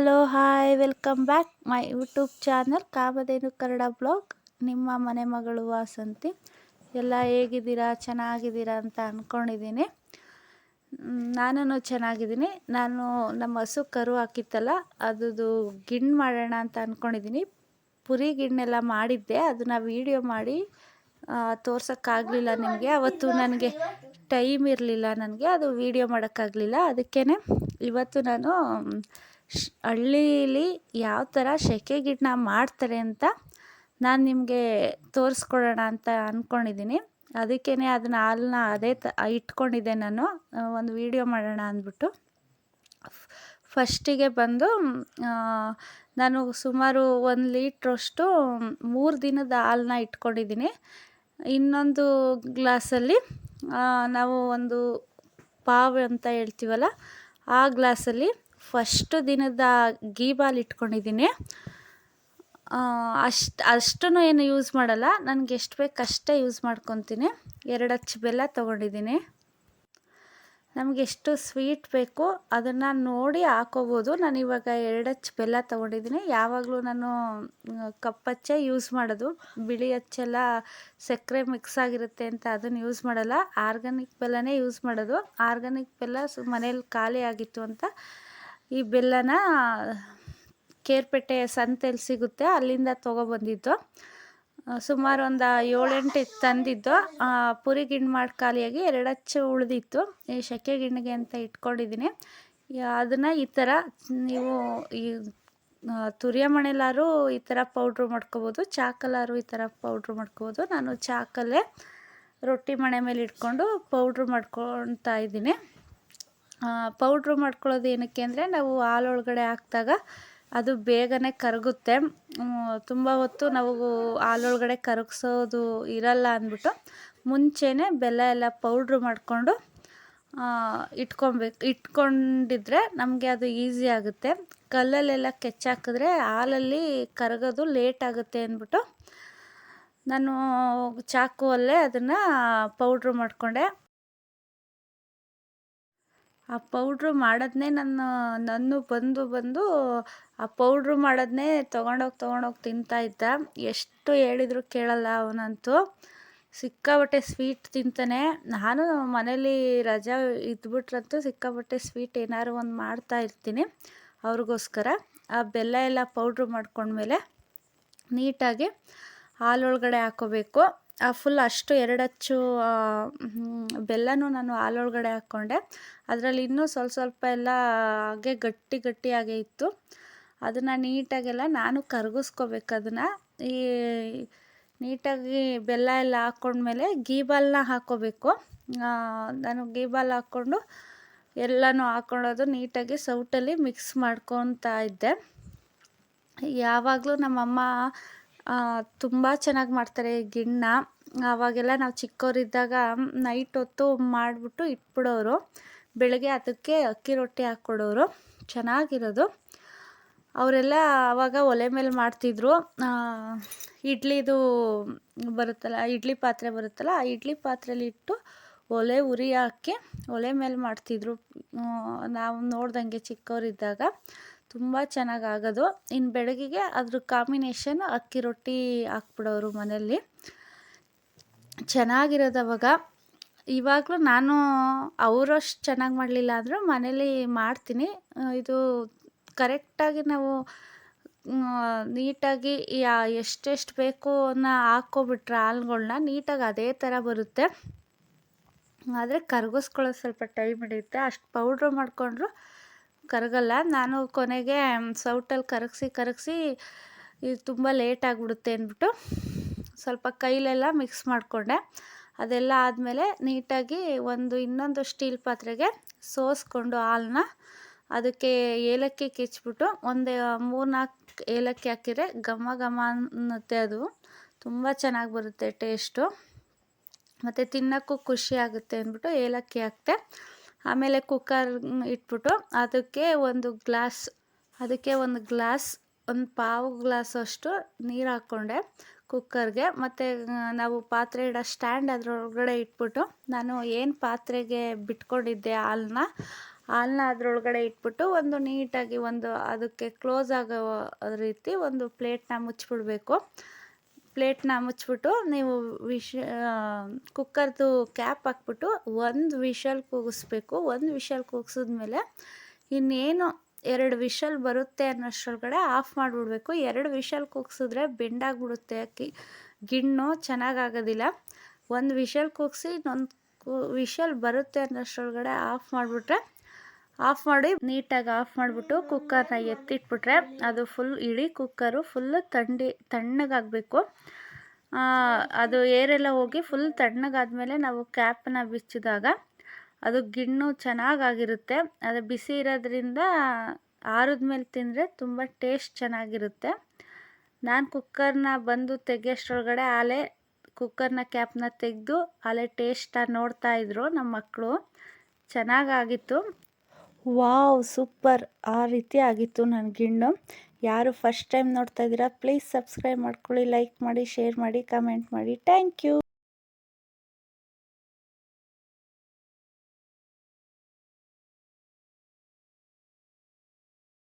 Hello hi welcome back my YouTube channel Kamadhenu Kannada blog ನಿಮ್ಮ ಮನೆ ಮಗಳು ವಾಸಂತಿ ಎಲ್ಲ ಹೇಗಿದ್ದೀರಾ ಚೆನ್ನಾಗಿದ್ದೀರಾ ಅಂತ ಅಂದ್ಕೊಂಡಿದ್ದೀನಿ ನಾನು ಚೆನ್ನಾಗಿದ್ದೀನಿ ನಾನು ನಮ್ಮ ಹಸು ಕರು ಹಾಕಿತ್ತಲ್ಲ ಅದು ಗಿಣ್ಣು ಮಾಡೋಣ ಅಂತ ಅಂದ್ಕೊಂಡಿದ್ದೀನಿ ಪುರಿ ಗಿಣ್ಣೆಲ್ಲ ಮಾಡಿದ್ದೆ ಅದನ್ನು ವೀಡಿಯೋ ಮಾಡಿ ತೋರ್ಸೋಕ್ಕಾಗಲಿಲ್ಲ ನಿಮಗೆ ಅವತ್ತು ನನಗೆ ಟೈಮ್ ಇರಲಿಲ್ಲ ನನಗೆ ಅದು ವೀಡಿಯೋ ಮಾಡೋಕ್ಕಾಗಲಿಲ್ಲ ಅದಕ್ಕೇ ಇವತ್ತು ನಾನು ಹಳ್ಳೀಲಿ ಯಾವ ಥರ ಸೆಕೆ ಗಿಡನ್ನ ಮಾಡ್ತಾರೆ ಅಂತ ನಾನು ನಿಮಗೆ ತೋರಿಸ್ಕೊಡೋಣ ಅಂತ ಅಂದ್ಕೊಂಡಿದ್ದೀನಿ ಅದಕ್ಕೇ ಅದನ್ನ ಹಾಲನ್ನ ಅದೇ ತ, ಇಟ್ಕೊಂಡಿದ್ದೆ ನಾನು. ಒಂದು ವೀಡಿಯೋ ಮಾಡೋಣ ಅಂದ್ಬಿಟ್ಟು. ಫಸ್ಟಿಗೆ ಬಂದು ನಾನು ಸುಮಾರು ಒಂದು ಲೀಟ್ರಷ್ಟು ಮೂರು ದಿನದ ಹಾಲನ್ನ ಇಟ್ಕೊಂಡಿದ್ದೀನಿ ಇನ್ನೊಂದು ಗ್ಲಾಸಲ್ಲಿ ನಾವು ಒಂದು ಪಾವ್ ಅಂತ ಹೇಳ್ತೀವಲ್ಲ, ಆ ಗ್ಲಾಸಲ್ಲಿ ಫಸ್ಟ್ ದಿನದ ಗೀಬಾಲ್ ಇಟ್ಕೊಂಡಿದ್ದೀನಿ. ಅಷ್ಟು, ಅಷ್ಟನ್ನು ಏನು ಯೂಸ್ ಮಾಡಲ್ಲ. ನನಗೆ ಎಷ್ಟು ಬೇಕು ಅಷ್ಟೇ ಯೂಸ್ ಮಾಡ್ಕೊತೀನಿ. ಎರಡು ಅಚ್ಚು ಬೆಲ್ಲ ತೊಗೊಂಡಿದ್ದೀನಿ. ನಮಗೆ ಎಷ್ಟು ಸ್ವೀಟ್ ಬೇಕು ಅದನ್ನು ನೋಡಿ ಹಾಕೋಬೋದು. ಎರಡು ಅಚ್ಚು ಬೆಲ್ಲ ತೊಗೊಂಡಿದ್ದೀನಿ. ಯಾವಾಗಲೂ ನಾನು ಕಪ್ಪಚ್ಚೆ ಯೂಸ್ ಮಾಡೋದು. ಬಿಳಿ ಅಚ್ಚೆಲ್ಲ ಸಕ್ಕರೆ ಮಿಕ್ಸ್ ಆಗಿರುತ್ತೆ ಅಂತ ಅದನ್ನು ಯೂಸ್ ಮಾಡಲ್ಲ. ಆರ್ಗಾನಿಕ್ ಬೆಲ್ಲನೇ ಯೂಸ್ ಮಾಡೋದು. ಆರ್ಗಾನಿಕ್ ಬೆಲ್ಲ ಸು ಮನೇಲಿ ಖಾಲಿ ಆಗಿತ್ತು ಅಂತ ಈ ಬೆಲ್ಲನ ಕೇರ್ಪೇಟೆ ಸಂತೆಯಲ್ಲಿ ಸಿಗುತ್ತೆ, ಅಲ್ಲಿಂದ ತೊಗೊಬಂದಿದ್ದು. ಸುಮಾರು ಒಂದು ಏಳೆಂಟು ತಂದಿದ್ದು. ಪುರಿ ಗಿಣ್ಣು ಮಾಡಿ ಖಾಲಿಯಾಗಿ ಎರಡಚ್ಚು ಉಳಿದಿತ್ತು. ಈ ಸೆಕೆ ಗಿಣ್ಣಿಗೆ ಅಂತ ಇಟ್ಕೊಂಡಿದ್ದೀನಿ. ಅದನ್ನು ಈ ಥರ ನೀವು ಈ ತುರಿಯ ಮಣೆಲಾರು ಈ ಥರ ಪೌಡ್ರು ಮಾಡ್ಕೋಬೋದು ಚಾಕಲ್ಲಾರು ಈ ಥರ ಪೌಡ್ರು ಮಾಡ್ಕೋಬೋದು. ನಾನು ಚಾಕಲ್ಲೇ ರೊಟ್ಟಿ ಮಣೆ ಮೇಲೆ ಇಟ್ಕೊಂಡು ಪೌಡ್ರು ಮಾಡ್ಕೊತಾ ಇದ್ದೀನಿ. ಪೌಡ್ರು ಮಾಡ್ಕೊಳ್ಳೋದು ಏನಕ್ಕೆ ಅಂದರೆ ನಾವು ಹಾಲೊಳಗಡೆ ಹಾಕಿದಾಗ ಅದು ಬೇಗನೆ ಕರಗುತ್ತೆ. ತುಂಬ ಹೊತ್ತು ನಾವು ಹಾಲೊಳಗಡೆ ಕರಗಿಸೋದು ಇರಲ್ಲ ಅಂದ್ಬಿಟ್ಟು ಮುಂಚೆನೇ ಬೆಲ್ಲ ಎಲ್ಲ ಪೌಡ್ರು ಮಾಡಿಕೊಂಡು ಇಟ್ಕೊಬೇಕು. ಇಟ್ಕೊಂಡಿದ್ರೆ ನಮಗೆ ಅದು ಈಸಿ ಆಗುತ್ತೆ. ಕಲ್ಲಲ್ಲೆಲ್ಲ ಕೆಚ್ಚಾಕಿದ್ರೆ ಹಾಲಲ್ಲಿ ಕರಗೋದು ಲೇಟ್ ಆಗುತ್ತೆ ಅಂದ್ಬಿಟ್ಟು ನಾನು ಚಾಕುವಲ್ಲೇ ಅದನ್ನು ಪೌಡ್ರು ಮಾಡಿಕೊಂಡೆ. ಆ ಪೌಡ್ರು ಮಾಡೋದನ್ನೇ ನನ್ನ ನನ್ನ ಬಂದು ಬಂದು ಆ ಪೌಡ್ರು ಮಾಡೋದನ್ನೇ ತೊಗೊಂಡೋಗಿ ತೊಗೊಂಡೋಗಿ ತಿಂತಾಯಿದ್ದ ಎಷ್ಟು ಹೇಳಿದ್ರು ಕೇಳಲ್ಲ ಅವನಂತೂ. ಸಿಕ್ಕಾಬಟ್ಟೆ ಸ್ವೀಟ್ ತಿಂತಾನೆ. ನಾನು ಮನೇಲಿ ರಜಾ ಇದ್ಬಿಟ್ರಂತೂ ಸಿಕ್ಕಾಬಟ್ಟೆ ಸ್ವೀಟ್ ಏನಾದ್ರು ಒಂದು ಮಾಡ್ತಾ ಇರ್ತೀನಿ ಅವ್ರಿಗೋಸ್ಕರ. ಆ ಬೆಲ್ಲ ಎಲ್ಲ ಪೌಡ್ರು ಮಾಡ್ಕೊಂಡ್ಮೇಲೆ ನೀಟಾಗಿ ಹಾಲೊಳಗಡೆ ಹಾಕೋಬೇಕು. ಫುಲ್ ಅಷ್ಟು ಎರಡಚ್ಚು ಬೆಲ್ಲನೂ ನಾನು ಹಾಲೊಳಗಡೆ ಹಾಕ್ಕೊಂಡೆ. ಅದರಲ್ಲಿ ಇನ್ನೂ ಸ್ವಲ್ಪ ಸ್ವಲ್ಪ ಎಲ್ಲ ಹಾಗೆ ಗಟ್ಟಿ ಗಟ್ಟಿಯಾಗೆ ಇತ್ತು. ಅದನ್ನು ನೀಟಾಗೆಲ್ಲ ನಾನು ಕರಗಿಸ್ಕೋಬೇಕು ಅದನ್ನು. ಈ ನೀಟಾಗಿ ಬೆಲ್ಲ ಎಲ್ಲ ಹಾಕ್ಕೊಂಡ್ಮೇಲೆ ಗೀಬಾಲ್ನ ಹಾಕ್ಕೋಬೇಕು ನಾನು ಗೀಬಾಲ್ ಹಾಕ್ಕೊಂಡು ಎಲ್ಲನೂ ಹಾಕ್ಕೊಳ್ಳೋದು ನೀಟಾಗಿ ಸೌಟಲ್ಲಿ ಮಿಕ್ಸ್ ಮಾಡ್ಕೊತಾ ಇದ್ದೆ. ಯಾವಾಗಲೂ ನಮ್ಮಮ್ಮ ತುಂಬ ಚೆನ್ನಾಗಿ ಮಾಡ್ತಾರೆ ಗಿಣ್ಣ. ಆವಾಗೆಲ್ಲ ನಾವು ಚಿಕ್ಕವರಿದ್ದಾಗ ನೈಟ್ ಹೊತ್ತು ಮಾಡಿಬಿಟ್ಟು ಇಟ್ಬಿಡೋರು. ಬೆಳಗ್ಗೆ ಅದಕ್ಕೆ ಅಕ್ಕಿ ರೊಟ್ಟಿ ಹಾಕ್ಕೊಡೋರು. ಚೆನ್ನಾಗಿರೋದು. ಅವರೆಲ್ಲ ಆವಾಗ ಒಲೆ ಮೇಲೆ ಮಾಡ್ತಿದ್ರು. ಇಡ್ಲಿದು ಬರುತ್ತಲ್ಲ, ಇಡ್ಲಿ ಪಾತ್ರೆ ಬರುತ್ತಲ್ಲ, ಆ ಇಡ್ಲಿ ಪಾತ್ರೆಲಿ ಇಟ್ಟು ಒಲೆ ಉರಿ ಹಾಕಿ ಒಲೆ ಮೇಲೆ ಮಾಡ್ತಿದ್ರು. ನಾವು ನೋಡ್ದಂಗೆ ಚಿಕ್ಕವರಿದ್ದಾಗ ತುಂಬ ಚೆನ್ನಾಗಿ ಆಗೋದು. ಇನ್ನು ಬೆಳಗ್ಗೆಗೆ ಅದ್ರ ಕಾಂಬಿನೇಷನ್ ಅಕ್ಕಿ ರೊಟ್ಟಿ ಹಾಕ್ಬಿಡೋರು ಮನೆಯಲ್ಲಿ ಚೆನ್ನಾಗಿರೋದು ಅವಾಗ. ಇವಾಗಲೂ ನಾನು ಅವರಷ್ಟು ಚೆನ್ನಾಗಿ ಮಾಡಲಿಲ್ಲ ಅಂದರೂ ಮನೇಲಿ ಮಾಡ್ತೀನಿ. ಇದು ಕರೆಕ್ಟಾಗಿ ನಾವು ನೀಟಾಗಿ ಯಾ, ಎಷ್ಟೆಷ್ಟು ಬೇಕು ಅನ್ನೋ ಹಾಕ್ಕೊಬಿಟ್ರೆ ಹಾಲುಗಳ್ನ ನೀಟಾಗಿ ಅದೇ ಥರ ಬರುತ್ತೆ. ಆದರೆ ಕರಗಿಸ್ಕೊಳ್ಳೋದು ಸ್ವಲ್ಪ ಟೈಮ್ ಹಿಡಿಯುತ್ತೆ. ಅಷ್ಟು ಪೌಡ್ರ್ ಮಾಡಿಕೊಂಡ್ರು ಕರಗಲ್ಲ. ನಾನು ಕೊನೆಗೆ ಸೌಟಲ್ಲಿ ಕರಗಿಸಿ ಕರಗಿಸಿ, ಇದು ತುಂಬ ಲೇಟ್ ಆಗಿಬಿಡುತ್ತೆ ಅಂದ್ಬಿಟ್ಟು ಸ್ವಲ್ಪ ಕೈಲೆಲ್ಲ ಮಿಕ್ಸ್ ಮಾಡಿಕೊಂಡೆ. ಅದೆಲ್ಲ ಆದಮೇಲೆ ನೀಟಾಗಿ ಒಂದು ಇನ್ನೊಂದು ಸ್ಟೀಲ್ ಪಾತ್ರೆಗೆ ಸೋಸ್ಕೊಂಡು ಹಾಲನ್ನ ಅದಕ್ಕೆ ಏಲಕ್ಕಿ ಕಿಚ್ಬಿಟ್ಟು ಒಂದು ಮೂರು ನಾಲ್ಕು ಏಲಕ್ಕಿ ಹಾಕಿದರೆ ಘಮ ಘಮ ಅನ್ನತ್ತೆ ಅದು. ತುಂಬ ಚೆನ್ನಾಗಿ ಬರುತ್ತೆ ಟೇಸ್ಟು ಮತ್ತು ತಿನ್ನೋಕ್ಕೂ ಖುಷಿ ಆಗುತ್ತೆ ಅಂದ್ಬಿಟ್ಟು ಏಲಕ್ಕಿ ಹಾಕ್ತೆ. ಆಮೇಲೆ ಕುಕ್ಕರ್ ಇಟ್ಬಿಟ್ಟು ಅದಕ್ಕೆ ಒಂದು ಗ್ಲಾಸ್ ಅದಕ್ಕೆ ಒಂದು ಗ್ಲಾಸ್ ಒಂದು ಪಾವು ಗ್ಲಾಸ್ ಅಷ್ಟು ನೀರು ಹಾಕ್ಕೊಂಡೆ ಕುಕ್ಕರ್ಗೆ ಮತ್ತು ನಾವು ಪಾತ್ರೆ ಇಡೋ ಸ್ಟ್ಯಾಂಡ್ ಅದರೊಳಗಡೆ ಇಟ್ಬಿಟ್ಟು ನಾನು ಏನು ಪಾತ್ರೆಗೆ ಬಿಟ್ಕೊಂಡಿದ್ದೆ ಹಾಲನ್ನ ಹಾಲನ್ನ ಅದರೊಳಗಡೆ ಇಟ್ಬಿಟ್ಟು ಒಂದು ನೀಟಾಗಿ ಒಂದು ಅದಕ್ಕೆ ಕ್ಲೋಸ್ ಆಗೋ ರೀತಿ ಒಂದು ಪ್ಲೇಟ್ನ ಮುಚ್ಚಿಬಿಡ್ಬೇಕು. ಪ್ಲೇಟ್ನ ಮುಚ್ಚಿಬಿಟ್ಟು ನೀವು ವಿಶ್ ಕುಕ್ಕರ್ದು ಕ್ಯಾಪ್ ಹಾಕ್ಬಿಟ್ಟು ಒಂದು ವಿಷಲ್ ಕೂಗಿಸ್ಬೇಕು. ಒಂದು ವಿಷಲ್ ಕೂಗಿಸಿದ್ಮೇಲೆ ಇನ್ನೇನು ಎರಡು ವಿಷಲ್ ಬರುತ್ತೆ ಅನ್ನೋಷ್ಟರೊಳಗಡೆ ಆಫ್ ಮಾಡಿಬಿಡ್ಬೇಕು. ಎರಡು ವಿಷಲ್ ಕೂಗಿಸಿದ್ರೆ ಬೆಂಡಾಗ್ಬಿಡುತ್ತೆ ಅಕ್ಕಿ. ಗಿಣ್ಣು ಚೆನ್ನಾಗಾಗೋದಿಲ್ಲ. ಒಂದು ವಿಷಲ್ ಕೂಗಿಸಿ ಇನ್ನೊಂದು ವಿಷಲ್ ಬರುತ್ತೆ ಅನ್ನೋಷ್ಟರೊಳಗಡೆ ಆಫ್ ಮಾಡಿಬಿಟ್ರೆ ಆಫ್ ಮಾಡಿ ನೀಟಾಗಿ ಆಫ್ ಮಾಡಿಬಿಟ್ಟು ಕುಕ್ಕರ್ನ ಎತ್ತಿಟ್ಬಿಟ್ರೆ ಅದು ಫುಲ್ ಇಡೀ ಕುಕ್ಕರು ಫುಲ್ಲು ತಂಡಿ, ತಣ್ಣಗಾಗಬೇಕು. ಅದು ಏರೆಲ್ಲ ಹೋಗಿ ಫುಲ್ ತಣ್ಣಗಾದಮೇಲೆ ನಾವು ಕ್ಯಾಪನ್ನ ಬಿಚ್ಚಿದಾಗ ಅದು ಗಿಣ್ಣು ಚೆನ್ನಾಗಾಗಿರುತ್ತೆ. ಅದು ಬಿಸಿ ಇರೋದ್ರಿಂದ ಆರಿದ್ಮೇಲೆ ತಿಂದರೆ ತುಂಬ ಟೇಸ್ಟ್ ಚೆನ್ನಾಗಿರುತ್ತೆ. ನಾನು ಕುಕ್ಕರ್ನ ಬಂದು ತೆಗಿಯೋಷ್ಟ್ರೊಳಗಡೆ ಆಲೆ ಕುಕ್ಕರ್ನ ಕ್ಯಾಪ್ನ ತೆಗೆದು ಆಲೆ ಟೇಸ್ಟಾಗಿ ನೋಡ್ತಾ ಇದ್ರು ನಮ್ಮ ಮಕ್ಕಳು ಚೆನ್ನಾಗಾಗಿತ್ತು. Wow, super. ಆ ರೀತಿ ಆಗಿತ್ತು ನನ್ನ ಗಿಣ್ಣು. ಯಾರು ಫಸ್ಟ್ ಟೈಮ್ ನೋಡ್ತಾ ಇದ್ದೀರಾ ಪ್ಲೀಸ್ ಸಬ್ಸ್ಕ್ರೈಬ್ ಮಾಡ್ಕೊಳ್ಳಿ ಲೈಕ್ ಮಾಡಿ ಶೇರ್ ಮಾಡಿ ಕಮೆಂಟ್ ಮಾಡಿ. Thank you